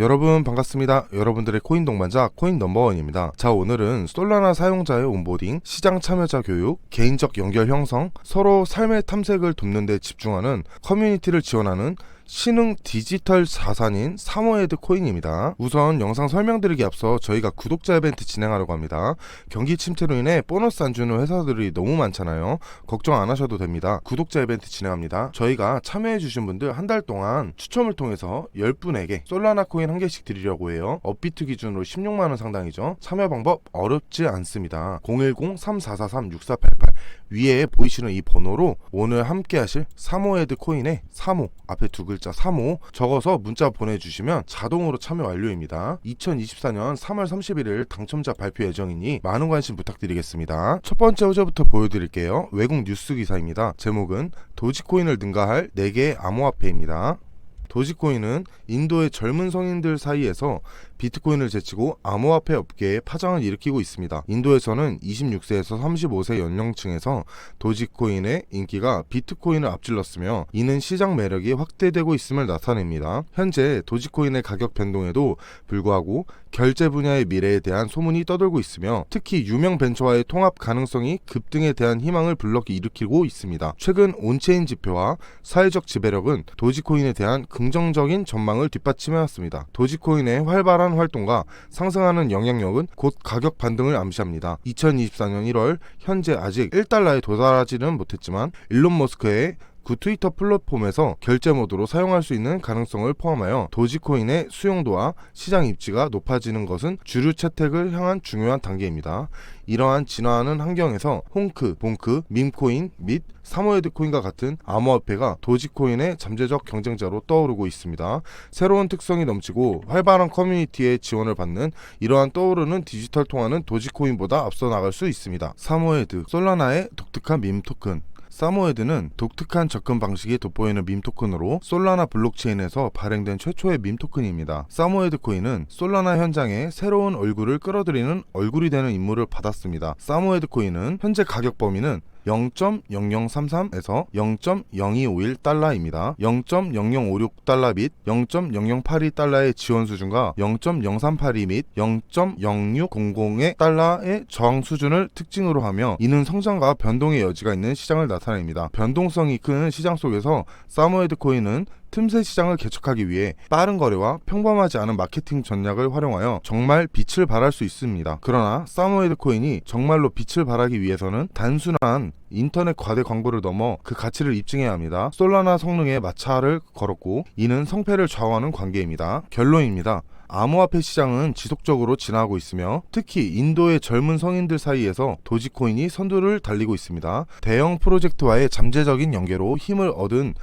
여러분 반갑습니다. 여러분들의 코인 동반자 코인 넘버원입니다. 자 오늘은 솔라나 사용자의 온보딩, 시장 참여자 교육, 개인적 연결 형성, 서로 삶의 탐색을 돕는 데 집중하는 커뮤니티를 지원하는 신흥 디지털 자산인 사모헤드 코인입니다. 우선 영상 설명드리기 앞서 저희가 구독자 이벤트 진행하려고 합니다. 경기 침체로 인해 보너스 안 주는 회사들이 너무 많잖아요. 걱정 안 하셔도 됩니다. 구독자 이벤트 진행합니다. 저희가 참여해주신 분들 한 달 동안 추첨을 통해서 10분에게 솔라나 코인 한 개씩 드리려고 해요. 업비트 기준으로 16만원 상당이죠. 참여 방법 어렵지 않습니다. 010-3443-6488 위에 보이시는 이 번호로 오늘 함께 하실 사모헤드 코인의 사모 앞에 두글 자 사모 적어서 문자 보내주시면 자동으로 참여 완료입니다. 2024년 3월 31일 당첨자 발표 예정이니 많은 관심 부탁드리겠습니다. 첫 번째 호재부터 보여드릴게요. 외국 뉴스 기사입니다. 제목은 도지코인을 능가할 4개의 암호화폐입니다. 도지코인은 인도의 젊은 성인들 사이에서 비트코인을 제치고 암호화폐 업계에 파장을 일으키고 있습니다. 인도에서는 26세에서 35세 연령층에서 도지코인의 인기가 비트코인을 앞질렀으며 이는 시장 매력이 확대되고 있음을 나타냅니다. 현재 도지코인의 가격 변동에도 불구하고 결제 분야의 미래에 대한 소문이 떠돌고 있으며 특히 유명 벤처와의 통합 가능성이 급등에 대한 희망을 불러기 일으키고 있습니다. 최근 온체인 지표와 사회적 지배력은 도지코인에 대한 긍정적인 전망을 뒷받침해왔습니다. 도지코인의 활발한 활동과 상승하는 영향력은 곧 가격 반등을 암시합니다. 2024년 1월 현재 아직 1달러에 도달하지는 못했지만 일론 머스크의 그 트위터 플랫폼에서 결제 모드로 사용할 수 있는 가능성을 포함하여 도지코인의 수용도와 시장 입지가 높아지는 것은 주류 채택을 향한 중요한 단계입니다. 이러한 진화하는 환경에서 홍크, 봉크, 밈코인 및 사모예드 코인과 같은 암호화폐가 도지코인의 잠재적 경쟁자로 떠오르고 있습니다. 새로운 특성이 넘치고 활발한 커뮤니티의 지원을 받는 이러한 떠오르는 디지털 통화는 도지코인보다 앞서 나갈 수 있습니다. 사모예드, 솔라나의 독특한 밈 토큰, 사모헤드는 독특한 접근 방식이 돋보이는 밈 토큰으로 솔라나 블록체인에서 발행된 최초의 밈 토큰입니다. 사모헤드 코인은 솔라나 현장에 새로운 얼굴을 끌어들이는 얼굴이 되는 임무를 받았습니다. 사모헤드 코인은 현재 가격 범위는 0.0033에서 0.0251달러입니다. 0.0056달러 및 0.0082달러의 지원 수준과 0.0382및 0.0600의 달러의 저항 수준을 특징으로 하며 이는 성장과 변동의 여지가 있는 시장을 나타냅니다. 변동성이 큰 시장 속에서 사모헤드 코인은 틈새 시장을 개척하기 위해 빠른 거래와 평범하지 않은 마케팅 전략을 활용하여 정말 빛을 발할 수 있습니다. 그러나 사모헤드 코인이 정말로 빛을 발하기 위해서는 단순한 인터넷 과대 광고를 넘어 그 가치를 입증해야 합니다. 솔라나 성능에 마찰을 걸었고 이는 성패를 좌우하는 관계입니다. 결론입니다. 암호화폐 시장은 지속적으로 진화하고 있으며 특히 인도의 젊은 성인들 사이에서 도지코인이 선두를 달리고 있습니다. 대형 프로젝트와의 잠재적인 연계로 힘을 얻은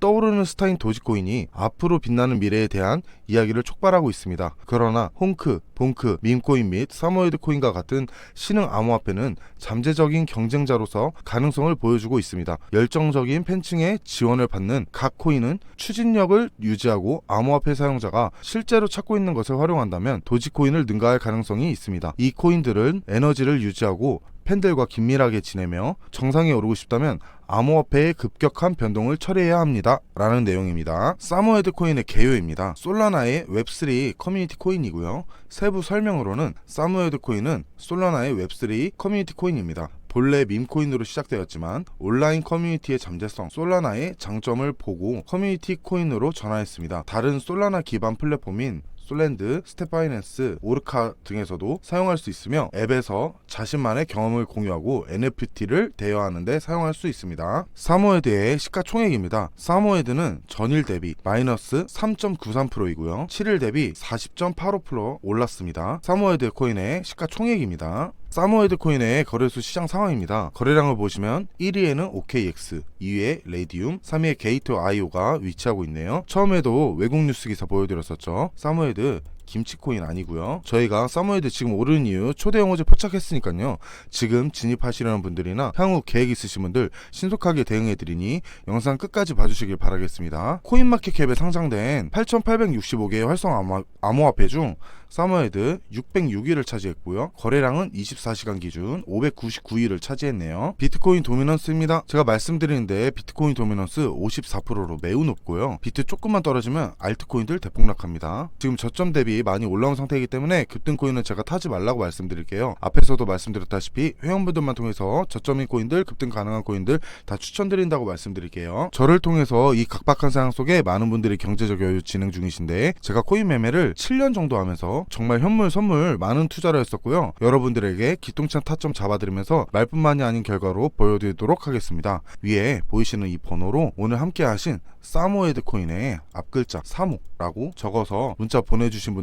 떠오르는 스타인 도지코인이 앞으로 빛나는 미래에 대한 이야기를 촉발하고 있습니다. 그러나 홍크, 봉크, 밈코인 및 사모예드 코인과 같은 신흥 암호화폐는 잠재적인 경쟁자로서 가능성을 보여주고 있습니다. 열정적인 팬층의 지원을 받는 각 코인은 추진력을 유지하고 암호화폐 사용자가 실제로 찾고 있는 것을 활용한다면 도지코인을 능가할 가능성이 있습니다. 이 코인들은 에너지를 유지하고 팬들과 긴밀하게 지내며 정상에 오르고 싶다면 암호화폐의 급격한 변동을 처리해야 합니다. 라는 내용입니다. 사모헤드 코인의 개요입니다. 솔라나의 웹3 커뮤니티 코인이고요. 세부 설명으로는 사모헤드 코인은 솔라나의 웹3 커뮤니티 코인입니다. 본래 밈코인으로 시작되었지만 온라인 커뮤니티의 잠재성, 솔라나의 장점을 보고 커뮤니티 코인으로 전환했습니다. 다른 솔라나 기반 플랫폼인 솔랜드, 스텝파이낸스, 오르카 등에서도 사용할 수 있으며 앱에서 자신만의 경험을 공유하고 NFT를 대여하는 데 사용할 수 있습니다. 사모헤드의 시가총액입니다. 사모헤드는 전일 대비 마이너스 3.93%이고요. 7일 대비 40.85% 올랐습니다. 사모헤드 코인의 시가총액입니다. 사모헤드 코인의 거래소 시장 상황입니다. 거래량을 보시면 1위에는 OKX, 2위에 레디움, 3위에 게이트 IO가 위치하고 있네요. 처음에도 외국 뉴스 기사 보여드렸었죠. 사모헤드 김치코인 아니고요. 저희가 사모헤드 지금 오른 이유 초대형 호재 포착했으니까요. 지금 진입하시려는 분들이나 향후 계획 있으신 분들 신속하게 대응해드리니 영상 끝까지 봐주시길 바라겠습니다. 코인마켓캡에 상장된 8,865개의 활성 암호, 암호화폐 중 사모헤드 606위를 차지했고요. 거래량은 24시간 기준 599위를 차지했네요. 비트코인 도미넌스입니다. 제가 말씀드리는데 비트코인 도미넌스 54%로 매우 높고요. 비트 조금만 떨어지면 알트코인들 대폭락합니다. 지금 저점 대비 많이 올라온 상태이기 때문에 급등코인은 제가 타지 말라고 말씀드릴게요. 앞에서도 말씀드렸다시피 회원분들만 통해서 저점인 코인들, 급등 가능한 코인들 다 추천드린다고 말씀드릴게요. 저를 통해서 이 각박한 상황 속에 많은 분들이 경제적 여유 진행 중이신데 제가 코인 매매를 7년 정도 하면서 정말 현물 선물 많은 투자를 했었고요. 여러분들에게 기똥찬 타점 잡아드리면서 말뿐만이 아닌 결과로 보여드리도록 하겠습니다. 위에 보이시는 이 번호로 오늘 함께 하신 사모헤드 코인의 앞글자 사모라고 적어서 문자 보내주신